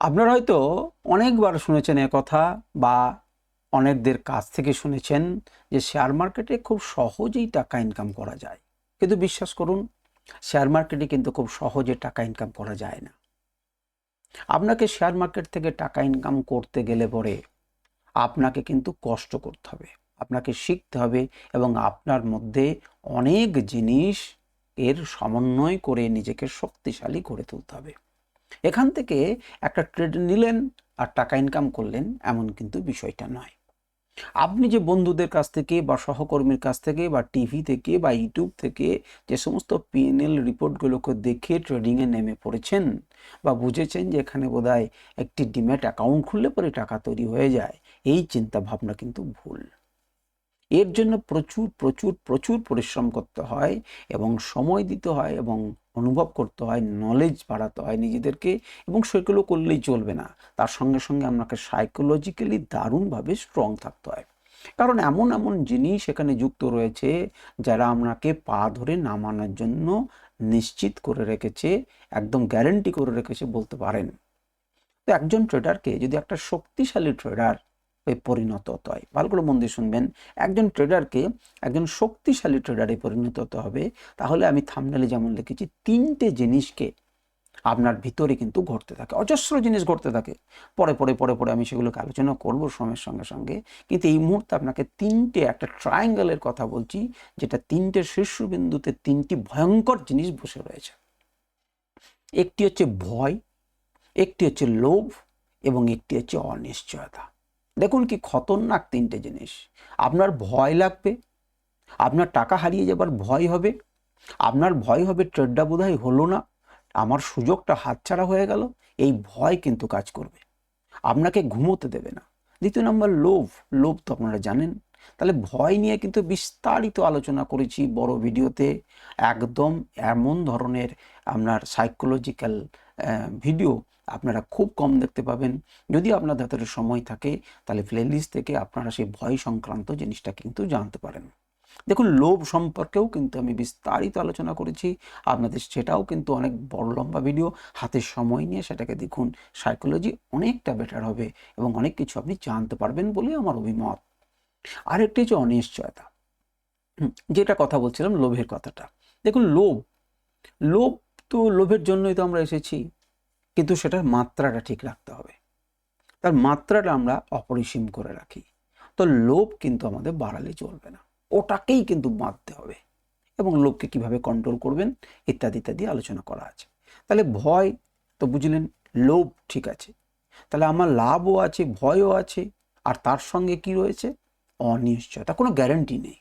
আপনারা হয়তো অনেকবার শুনেছেন কথা বা অনেকদের কাছ থেকে শুনেছেন যে শেয়ার মার্কেটে খুব সহজেই টাকা ইনকাম করা যায়। কিন্তু বিশ্বাস করুন শেয়ার মার্কেটে কিন্তু খুব সহজে টাকা ইনকাম করা যায় না। আপনাকে শেয়ার মার্কেট থেকে টাকা ইনকাম করতে গেলে পরে আপনাকে কিন্তু কষ্ট করতে হবে, আপনাকে শিখতে হবে এবং আপনার মধ্যে অনেক জিনিস এর সমন্বয় করে নিজেকে শক্তিশালী করে তুলতে হবে। এখান থেকে একটা ট্রেড নিলেন আর টাকা ইনকাম করলেন, এমন কিন্তু বিষয়টা নয়। আপনি যে বন্ধুদের কাছ থেকে বা সহকর্মীর কাছ থেকে বা টিভি থেকে বা ইউটিউব থেকে যে সমস্ত পিএনএল রিপোর্টগুলোকে দেখে ট্রেডিংয়ে নেমে পড়েছেন বা বুঝেছেন যে এখানে বোধহয় একটি ডিম্যাট অ্যাকাউন্ট খুললে পরে টাকা তৈরি হয়ে যায়, এই চিন্তা ভাবনা কিন্তু ভুল। এর জন্য প্রচুর প্রচুর প্রচুর পরিশ্রম করতে হয় এবং সময় দিতে হয় এবং অনুভব করতে হয় নলেজ বাড়াতে হয় নিজেদেরকে এবং সেগুলো করলেই চলবে না। তার সঙ্গে সঙ্গে আপনাকে সাইকোলজিক্যালি দারুণভাবে স্ট্রং থাকতে হয়। কারণ এমন এমন জিনিস এখানে যুক্ত রয়েছে যারা আপনাকে পা ধরে নামানোর জন্য নিশ্চিত করে রেখেছে, একদম গ্যারেন্টি করে রেখেছে বলতে পারেন। তো একজন ট্রেডারকে যদি একটা শক্তিশালী ট্রেডার পরিণত হতে হয়। ভালো করে মন দিয়ে শুনবেন, একজন ট্রেডারকে একজন শক্তিশালী ট্রেডারে পরিণত হতে হবে। তাহলে আমি থামনেলে যেমন লিখেছি, তিনটে জিনিসকে আপনার ভিতরে কিন্তু ঘটতে থাকে, অজস্র জিনিস ঘটতে থাকে। পরে পরে পরে পরে আমি সেগুলোকে আলোচনা করব সময়ের সঙ্গে সঙ্গে। কিন্তু এই মুহূর্তে আপনাকে তিনটে একটা ট্রায়াঙ্গেলের কথা বলছি, যেটা তিনটে শীর্ষবিন্দুতে তিনটি ভয়ঙ্কর জিনিস বসে রয়েছে। একটি হচ্ছে ভয়, একটি হচ্ছে লোভ এবং একটি হচ্ছে অনিশ্চয়তা। দেখুন কি খতরনাক তিনটে জিনিস। আপনার ভয় লাগবে, আপনার টাকা হারিয়ে যাবার ভয় হবে, আপনার ভয় হবে ট্রেডটা বোধহয় হলো না, আমার সুযোগটা হাতছাড়া হয়ে গেল, এই ভয় কিন্তু কাজ করবে। আপনাকে ঘুমোতে দেবে না। দ্বিতীয় নম্বর, লোভ লোভ তো আপনারা জানেন। তাহলে ভয় নিয়ে কিন্তু বিস্তারিত আলোচনা করেছি বড় ভিডিওতে। একদম এমন ধরনের আপনার সাইকোলজিক্যাল ভিডিও আপনারা খুব কম দেখতে পাবেন। যদি আপনাদের হাতে সময় থাকে, তাহলে প্লেলিস্ট থেকে আপনারা সেই ভয় সংক্রান্ত জিনিসটা কিন্তু জানতে পারেন। দেখুন, লোভ সম্পর্কেও কিন্তু আমি বিস্তারিত আলোচনা করেছি। আপনাদের সেটাও কিন্তু অনেক বড় লম্বা ভিডিও হাতে সময় নিয়ে সেটাকে দেখুন সাইকোলজি অনেকটা বেটার হবে এবং অনেক কিছু আপনি জানতে পারবেন বলে আমার অভিমত। আরেকটি হচ্ছে অনিশ্চয়তা। যেটা কথা বলছিলাম, লোভের কথাটা। দেখুন, লোভ লোভ তো লোভের জন্যই তো আমরা এসেছি। কিন্তু সেটার মাত্রাটা ঠিক রাখতে হবে। তার মাত্রাটা আমরা অপরিসীম করে রাখি। তো লোভ কিন্তু আমাদের বাড়ালে চলবে না। ওটাকেই কিন্তু বাঁধতে হবে। এবং লোভকে কীভাবে কন্ট্রোল করবেন, ইত্যাদি ইত্যাদি আলোচনা করা আছে। তাহলে ভয়, তো বুঝলেন, লোভ ঠিক আছে। তাহলে আমার লাভও আছে, ভয়ও আছে, আর তার সঙ্গে কি রয়েছে? অনিশ্চয়তা, কোনো গ্যারান্টি নেই।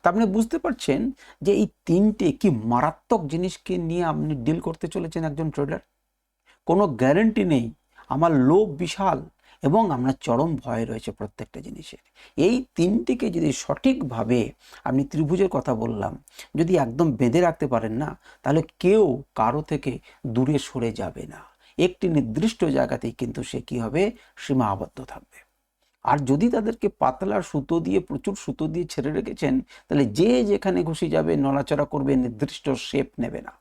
তা আপনি বুঝতে পারছেন যে এই তিনটে কি মারাত্মক জিনিসকে নিয়ে আপনি ডিল করতে চলেছেন একজন ট্রেডার কোনো গ্যারেন্টি নেই। আমার লোভ বিশাল এবং আপনার চরম ভয় রয়েছে প্রত্যেকটা জিনিসের। এই তিনটিকে যদি সঠিকভাবে আপনি ত্রিভুজের কথা বললাম, যদি একদম বেঁধে রাখতে পারেন না, তাহলে কেউ কারও থেকে দূরে সরে যাবে না। একটি নির্দিষ্ট জায়গাতেই কিন্তু সে কী হবে? সীমা আবদ্ধ থাকবে। আর যদি তাদেরকে পাতলা সুতো দিয়ে, প্রচুর সুতো দিয়ে ছেড়ে রেখেছেন, তাহলে যে যেখানে ঘুষি যাবে, নড়াচড়া করবে, নির্দিষ্ট শেপ নেবে না।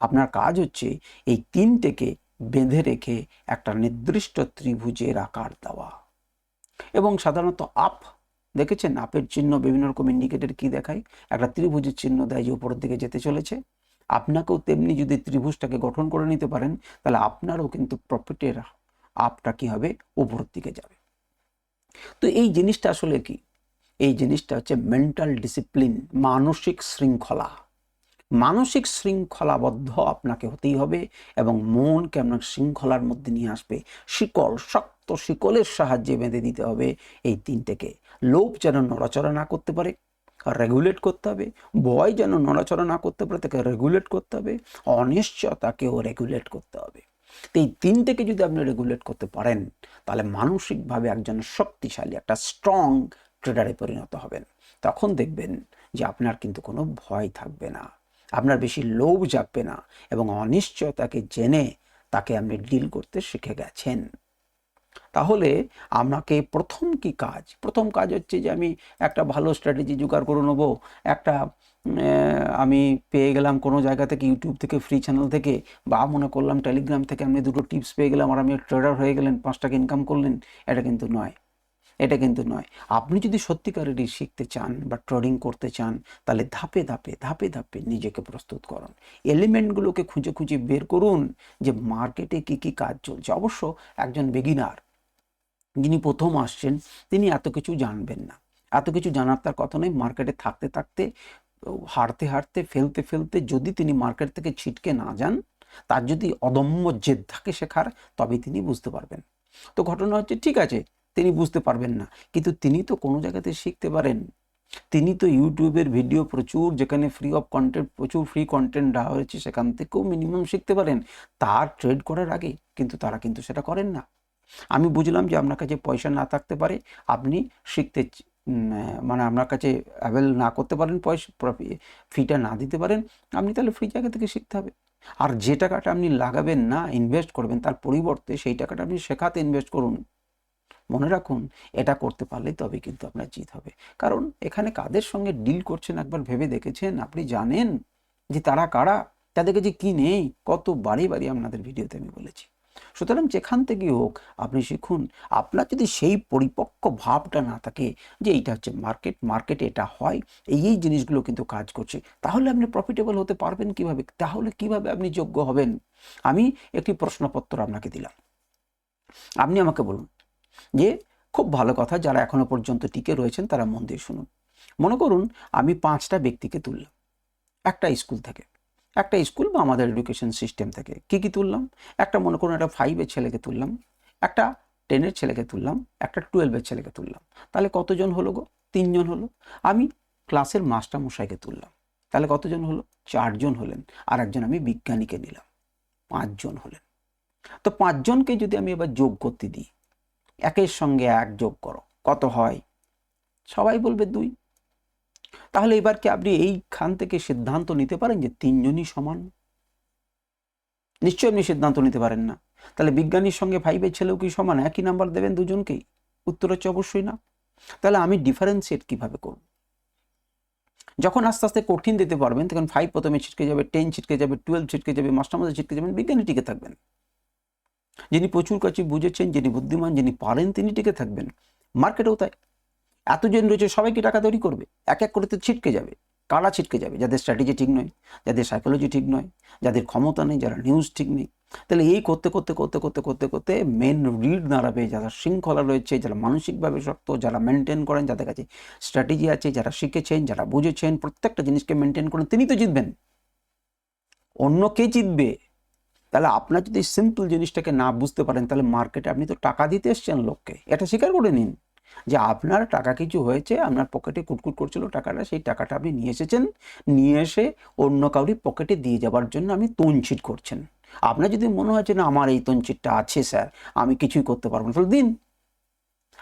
আপনার কাজ হচ্ছে এই তিনটেকে বেঁধে রেখে একটা নির্দিষ্ট ত্রিভুজের আকার দেওয়া। এবং সাধারণত আপ, দেখেছেন আপের চিহ্ন বিভিন্ন রকম ইন্ডিকেটর কি দেখায়? একটা ত্রিভুজের চিহ্ন দেয় যে উপরের দিকে যেতে চলেছে। আপনাকেও তেমনি যদি ত্রিভুজটাকে গঠন করে নিতে পারেন, তাহলে আপনারও কিন্তু প্রফিটের আপটা কি হবে? উপরের দিকে যাবে। তো এই জিনিসটা আসলে কি? এই জিনিসটা হচ্ছে মেন্টাল ডিসিপ্লিন মানসিক শৃঙ্খলা। মানসিক শৃঙ্খলাবদ্ধ আপনাকে হতেই হবে এবং মনকে আপনার শৃঙ্খলার মধ্যে নিয়ে আসবে। শিকল, শক্ত শিকলের সাহায্যে বেঁধে দিতে হবে এই তিনটেকে। লোভ যেন নড়াচড়া না করতে পারে রেগুলেট করতে হবে। ভয় যেন নড়াচড়া না করতে পারে, তাকে রেগুলেট করতে হবে। অনিশ্চয়তাকেও রেগুলেট করতে হবে। তো এই তিনটেকে যদি আপনি রেগুলেট করতে পারেন, তাহলে মানসিকভাবে একজন শক্তিশালী, একটা স্ট্রং ট্রেডারে পরিণত হবেন। তখন দেখবেন যে আপনার কিন্তু কোনো ভয় থাকবে না, আপনার বেশি লোভ জাগবে না এবং অনিশ্চয়তাকে জেনে তাকে আপনি ডিল করতে শিখে গেছেন। তাহলে আমাকে প্রথম কি কাজ? প্রথম কাজ হচ্ছে যে আমি একটা ভালো স্ট্র্যাটেজি জোগাড় করে নেব, একটা আমি পেয়ে গেলাম কোনো জায়গা থেকে ইউটিউব থেকে ফ্রি চ্যানেল থেকে, বা মনে করলাম টেলিগ্রাম থেকে আপনি দুটো টিপস পেয়ে গেলাম আর আমি ট্রেডার হয়ে গেলেন, পাঁচ টাকা ইনকাম করলেন, এটা কিন্তু নয়। এটা কিন্তু নয়। আপনি যদি সত্যিকারেরই শিখতে চান বা ট্রেডিং করতে চান, তাহলে ধাপে ধাপে ধাপে ধাপে নিজেকে প্রস্তুত করুন। এলিমেন্টগুলোকে খুঁজে খুঁজে বের করুন যে মার্কেটে কি কি কাজ চলছে। অবশ্য একজন বেগিনার যিনি প্রথম আসছেন, তিনি এত কিছু জানবেন না। এত কিছু জানার তার কথা নয় মার্কেটে থাকতে থাকতে হারতে হারতে, ফেলতে ফেলতে যদি তিনি মার্কেট থেকে ছিটকে না যান, তার যদি অদম্য জেদ থাকে শেখার, তবেই তিনি বুঝতে পারবেন। তো ঘটনা হচ্ছে, ঠিক আছে, তিনি বুঝতে পারবেন না, কিন্তু তিনি তো কোনো জায়গাতে শিখতে পারেন। তিনি তো ইউটিউবের ভিডিও প্রচুর, যেখানে ফ্রি অফ কন্টেন্ট প্রচুর ফ্রি কন্টেন্ট দেওয়া হয়েছে, সেখান থেকেও মিনিমাম শিখতে পারেন। তার ট্রেড করার আগে, কিন্তু তারা কিন্তু সেটা করেন না। আমি বুঝলাম যে আপনার কাছে পয়সা না থাকতে পারে, আপনি শিখতে মানে আপনার কাছে অ্যাভেল না করতে পারেন, পয়সা ফিটা না দিতে পারেন, আপনি তাহলে ফ্রি জায়গা থেকে শিখতে হবে। আর যে টাকাটা আপনি লাগাবেন না ইনভেস্ট করবেন, তার পরিবর্তে সেই টাকাটা আপনি শেখাতে ইনভেস্ট করুন। মনে রাখুন, এটা করতে পারলে তবে কিন্তু আপনার জিত হবে। কারণ এখানে কাদের সঙ্গে ডিল করছেন একবার ভেবে দেখেছেন? আপনি জানেন যে তারা কারা? তাদেরকে যে কি নেই? কত বাড়ি বাড়ি আপনাদের ভিডিওতে আমি বলেছি। সুতরাং যেখান থেকে হোক আপনি শিখুন, আপনার যদি সেই পরিপক্ক ভাবটা না থাকে যে এইটা হচ্ছে মার্কেট মার্কেটে এটা হয়, এই এই জিনিসগুলো কিন্তু কাজ করছে, তাহলে আপনি প্রফিটেবল হতে পারবেন কীভাবে? তাহলে কীভাবে আপনি যোগ্য হবেন? আমি একটি প্রশ্নপত্র আপনাকে দিলাম। আপনি আমাকে বলুন যে, খুব ভালো কথা, যারা এখনও পর্যন্ত টিকে রয়েছেন তারা মন দিয়ে শুনুন। মনে করুন, আমি পাঁচটা ব্যক্তিকে তুললাম, একটা স্কুল থেকে। একটা স্কুল বা আমাদের এডুকেশন সিস্টেম থেকে। কি কি তুললাম? একটা মনে করুন একটা ফাইভের ছেলেকে তুললাম, একটা টেনের ছেলেকে তুললাম, একটা টুয়েলভের ছেলেকে তুললাম। তাহলে কতজন হলো গো? তিনজন হলো। আমি ক্লাসের মাস্টার মশাইকে তুললাম। তাহলে কতজন হলো? চারজন হলেন। আর একজন আমি বিজ্ঞানীকে নিলাম। পাঁচজন হলেন। তো পাঁচজনকে যদি আমি এবার যোগ করতে দিই, একের সঙ্গে এক যোগ করো, কত হয়? সবাই বলবে দুই। তাহলে এবার কি আপনি এইখান থেকে সিদ্ধান্ত নিতে পারেন যে তিনজনই সমান? নিশ্চয়ই আপনি সিদ্ধান্ত নিতে পারেন না। তাহলে বিজ্ঞানীর সঙ্গে ফাইভের ছেলেও কি সমান? একই নাম্বার দেবেন দুজনকেই? উত্তর হচ্ছে অবশ্যই না। তাহলে আমি ডিফারেন্সিয়েট কীভাবে করব? যখন আস্তে আস্তে কঠিন দিতে পারবেন, তখন ফাইভ প্রথমে ছিটকে যাবে টেন ছিটকে যাবে টুয়েলভ ছিটকে যাবে মাস্টার মাঝে ছিটকে যাবেন, বিজ্ঞানী টিকে থাকবেন। যিনি প্রচুর কাছে বুঝেছেন, যিনি বুদ্ধিমান, যিনি পারেন, তিনি টিকে থাকবেন। মার্কেটেও তাই। এতজন রয়েছে সবাইকে টাকা তৈরি করবে? এক এক করে তো ছিটকে যাবে। কারা ছিটকে যাবে? যাদের স্ট্র্যাটেজি ঠিক নয়, যাদের সাইকোলজি ঠিক নয়, যাদের ক্ষমতা নেই, যারা নিউজ ঠিক নেই। তাহলে এই করতে করতে করতে করতে করতে করতে মেন রিড দাঁড়াবে, যারা শৃঙ্খলা রয়েছে, যারা মানসিকভাবে শক্ত, যারা মেনটেন করেন, যাদের কাছে স্ট্র্যাটেজি আছে, যারা শিখেছেন, যারা বুঝেছেন, প্রত্যেকটা জিনিসকে মেনটেন করেন, তিনি তো জিতবেন। অন্য কে জিতবে? তাহলে আপনার যদি সিম্পল জিনিসটাকে না বুঝতে পারেন, তাহলে মার্কেটে আপনি তো টাকা দিতে এসছেন লোককে। এটা স্বীকার করে নিন। যে আপনার টাকা কিছু হয়েছে, আপনার পকেটে কুটকুট করছিল টাকাটা, সেই টাকাটা আপনি নিয়ে এসেছেন, নিয়ে এসে অন্য কাউরি পকেটে দিয়ে যাবার জন্য আপনি তঞ্চিট করছেন। আপনার যদি মনে হয়েছে না, আমার এই তঞ্চিটটা আছে স্যার, আমি কিছুই করতে পারব না। দিন,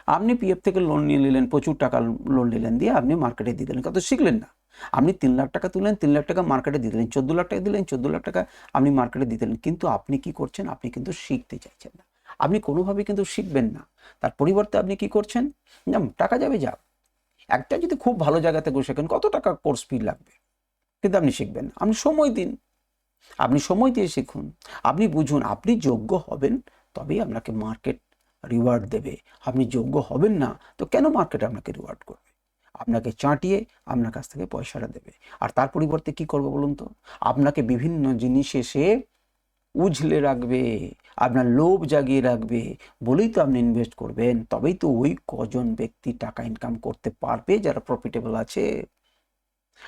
আপনি পিএফ থেকে লোন নিয়ে নিলেন, প্রচুর টাকা লোন নিলেন দিয়ে আপনি মার্কেটে দিয়ে দিলেন। কত শিখলেন না। আপনি তিন লাখ টাকা তুললেন তিন লাখ টাকা মার্কেটে দিয়ে দিলেন, চোদ্দ লাখ টাকা দিলেন, চোদ্দ লাখ টাকা আপনি মার্কেটে দিয়ে দিলেন। কিন্তু আপনি কি করছেন? আপনি কিন্তু শিখতে চাইছেন না। আপনি কোনোভাবে কিন্তু শিখবেন না। তার পরিবর্তে আপনি কি করছেন? না, টাকা যাবে যা একটা যদি খুব ভালো জায়গাতে থেকে শেখেন, কত টাকা কোর্স ফি লাগবে? কিন্তু আপনি শিখবেন আপনি সময় দিন। আপনি সময় দিয়ে শিখুন। আপনি বুঝুন, আপনি যোগ্য হবেন, তবেই আপনাকে মার্কেট রিওয়ার্ড দেবে। আপনি যোগ্য হবেন না, তো কেন মার্কেট আপনাকে রিওয়ার্ড করবে? আপনাকে চাটিয়ে আপনার কাছ থেকে পয়সাটা দেবে। আর তার পরিবর্তে কি করবে বলুন তো? আপনাকে বিভিন্ন জিনিস এসে উঝলে রাখবে। আপনার লোভ জাগিয়ে রাখবে, বলেই তো আপনি ইনভেস্ট করবেন। তবেই তো ওই কজন ব্যক্তি টাকা ইনকাম করতে পারবে যারা প্রফিটেবল আছে।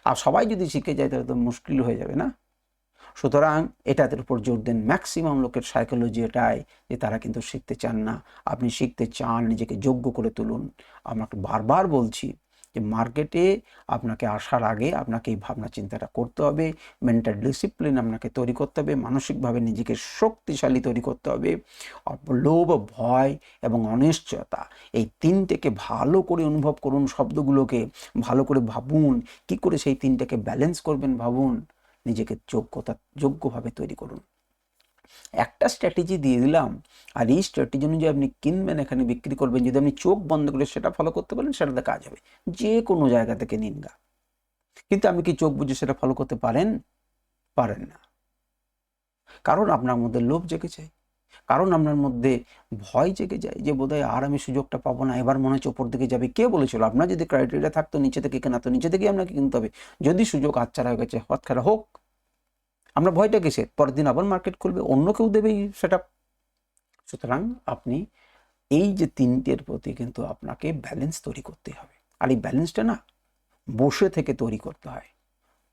আর সবাই যদি শিখে যায় তাহলে তো মুশকিল হয়ে যাবে না? সুতরাং এটাদের উপর জোর দেন ম্যাক্সিমাম লোকের সাইকোলজি এটাই যে তারা কিন্তু শিখতে চান না। আপনি শিখতে চান, নিজেকে যোগ্য করে তুলুন। আমাকে বারবার বলছি যে মার্কেটে আপনাকে আসার আগে আপনাকে এই ভাবনা চিন্তাটা করতে হবে মেন্টাল ডিসিপ্লিন আপনাকে তৈরি করতে হবে, মানসিকভাবে নিজেকে শক্তিশালী তৈরি করতে হবে লোভ ভয় এবং অনিশ্চয়তা এই তিনটেকে ভালো করে অনুভব করুন শব্দগুলোকে, ভালো করে ভাবুন কি করে সেই তিনটাকে ব্যালেন্স করবেন ভাবুন, নিজেকে যোগ্যতা, যোগ্যভাবে তৈরি করুন। একটা স্ট্র্যাটেজি দিয়ে দিলাম, আর এই স্ট্র্যাটেজি অনুযায়ী আপনি কিনবেন, এখানে বিক্রি করবেন, যদি আপনি চোখ বন্ধ করে সেটা ফলো করতে পারেন সেটাতে কাজ হবে। যে কোনো জায়গা থেকে নিন গা। কিন্তু আমি কি চোখ বুঝে সেটা ফলো করতে পারেন? পারেন না। কারণ আপনার মধ্যে লোভ জেগে যায়। কারণ আপনার মধ্যে ভয় জেগে যায় যে বোধহয় আর আমি সুযোগটা পাবো না, এবার মনে হচ্ছে ওপর দিকে যাবে। কে বলেছিল? আপনার যদি ক্রাইটেরিয়া থাকতো, নিচে থেকে কেনা, তো নিচে থেকে আপনাকে কিনতে হবে। যদি সুযোগ হাতছাড়া হয়ে গেছে হাতছাড়া হোক আমরা ভয়টা কিসে পরের দিন আবার মার্কেট খুলবে, অন্য কেউ দেবে সেটা সুতরাং আপনি এই যে তিনটের প্রতি কিন্তু আপনাকে ব্যালেন্স তৈরি করতে হবে। আর এই ব্যালেন্সটা না বসে থেকে তৈরি করতে হয়।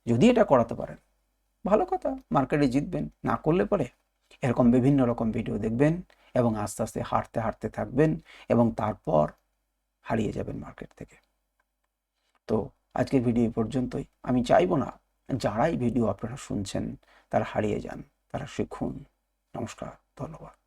যদি এটা করাতে পারেন, ভালো কথা মার্কেটে জিতবেন, না করলে পরে এরকম বিভিন্ন রকম ভিডিও দেখবেন এবং আস্তে আস্তে হাঁটতে হাঁটতে থাকবেন এবং তারপর হারিয়ে যাবেন মার্কেট থেকে। তো আজকের ভিডিও পর্যন্তই। আমি চাইব না যারা এই ভিডিও আপনারা শুনছেন তারা হারিয়ে যান তারা শিখুন। নমস্কার ধন্যবাদ।